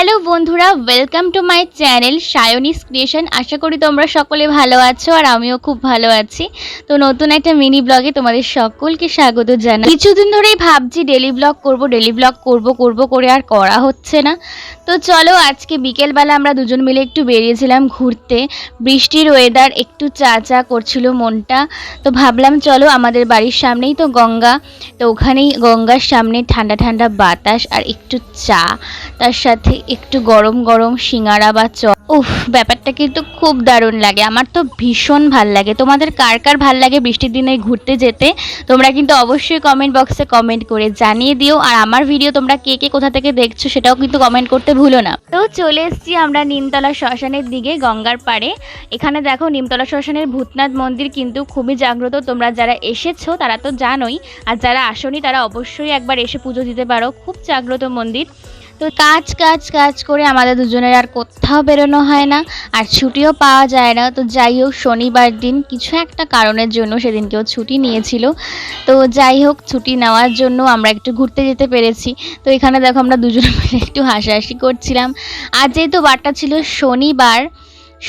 Hello বন্ধুরা welcome to my channel Sayanis creation আশা করি তোমরা সকলে ভালো আছো আর আমিও খুব ভালো আছি। তো নতুন একটা মিনি ব্লগে তোমাদের সকলকে স্বাগত জানাই। কিছুদিন ধরেই ভাবছি ডেলি ব্লগ করব ডেলি ব্লগ করব করব করে আর করা হচ্ছে না। তো চলো আজকে বিকেলবেলা আমরা দুজন মিলে একটু বেরিয়েছিলাম ঘুরতে। বৃষ্টির ওয়েদার একটু চা চা করছিল মনটা। তো ভাবলাম চলো আমাদের বাড়ির সামনেই তো গঙ্গা। তো ওখানেই গঙ্গার সামনে ঠান্ডা ঠান্ডা বাতাস আর একটু চা। তার সাথে একটু গরম গরম সিঙ্গারা বা চ। উফ, ব্যাপারটা কিন্তু খুব দারুণ লাগে। আমার তো ভীষণ ভালো লাগে। তোমাদের কার কার ভালো লাগে বৃষ্টির দিনে ঘুরতে যেতে? তোমরা কিন্তু অবশ্যই কমেন্ট বক্সে কমেন্ট করে জানিয়ে দিও। আর আমার ভিডিও তোমরা কে কে কোথা থেকে দেখছ সেটাও কিন্তু কমেন্ট করতে ভুলো না। তো চলে এসেছি আমরা নিমতলা শ্মশানের দিকে, গঙ্গার পাড়ে। এখানে দেখো নিমতলা শ্মশানের ভূতনাথ মন্দির কিন্তু খুবই জাগ্রত। তোমরা যারা এসেছ তারা তো জানোই। আর যারা আসোনি তারা অবশ্যই একবার এসে পুজো দিতে পারো। খুব জাগ্রত মন্দির। তো কাজ কাজ কাজ করে আমাদের দুজনের আর কোথাও বেরোনো হয় না আর ছুটিও পাওয়া যায় না। তো যাই হোক, শনিবার দিন কিছু একটা কারণের জন্য সেদিনকেও ছুটি নিয়েছিল। তো যাই হোক, ছুটি নেওয়ার জন্য আমরা একটু ঘুরতে যেতে পেরেছি। তো এখানে দেখো আমরা দুজনে মিলে একটু হাসাহাসি করছিলাম। আর যেহেতু বারটা ছিল শনিবার,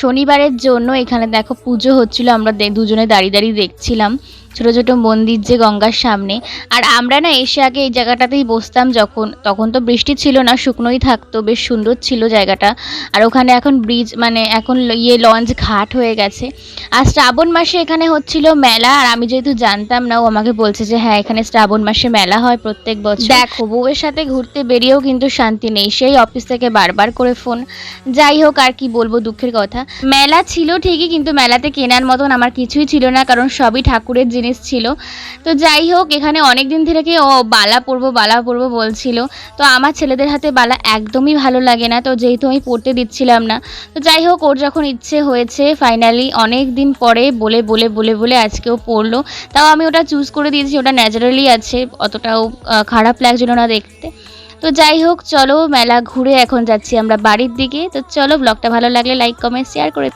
শনিবারের জন্য এখানে দেখো পুজো হচ্ছিল, আমরা দুজনে দাঁড়িয়ে দাঁড়িয়ে দেখছিলাম। ছোট ছোট মন্দির যে গঙ্গার সামনে। আর আমরা না এসে আগে এই জায়গাটাতেই বসতাম যখন। তখন তো বৃষ্টি ছিল না শুকনোই থাকতো বেশ সুন্দর ছিল জায়গাটা। আর ওখানে এখন ব্রিজ মানে এখন ইয়ে লঞ্চ ঘাট হয়ে গেছে। আর শ্রাবণ মাসে এখানে হচ্ছিল মেলা আর আমি যেহেতু জানতাম না ও আমাকে বলছে যে হ্যাঁ এখানে শ্রাবণ মাসে মেলা হয় প্রত্যেক বছর। দেখো। বউয়ের সাথে ঘুরতে বেরিয়েও কিন্তু শান্তি নেই। সেই অফিস থেকে বারবার করে ফোন যাই হোক আর কি বলব দুঃখের কথা। মেলা ছিল ঠিকই কিন্তু মেলাতে কেনার মতন আমার কিছুই ছিল না কারণ সবই ঠাকুরের জিনিস। ছিল। তো যাই হোক, এখানে অনেক দিন থেকে ও বালা পরবো বালা পরবো বলছিল। তো আমার ছেলেদের হাতে বালা একদমই ভালো লাগে না। তো যেহেতু আমি পড়তে দিচ্ছিলাম না। তো যাই হোক, ওর যখন ইচ্ছে হয়েছে ফাইনালি অনেক দিন পরে বলে বলে বলে বলে আজকেও পড়ল। তাও আমি ওটা চুজ করে দিয়েছি, ওটা ন্যাচারালি আছে, অতটাও খারাপ লাগছিল না দেখতে। তো যাই হোক, চলো মেলা ঘুরে এখন যাচ্ছি আমরা বাড়ির দিকে। তো চলো ব্লগটা ভালো লাগলে লাইক কমেন্ট শেয়ার করে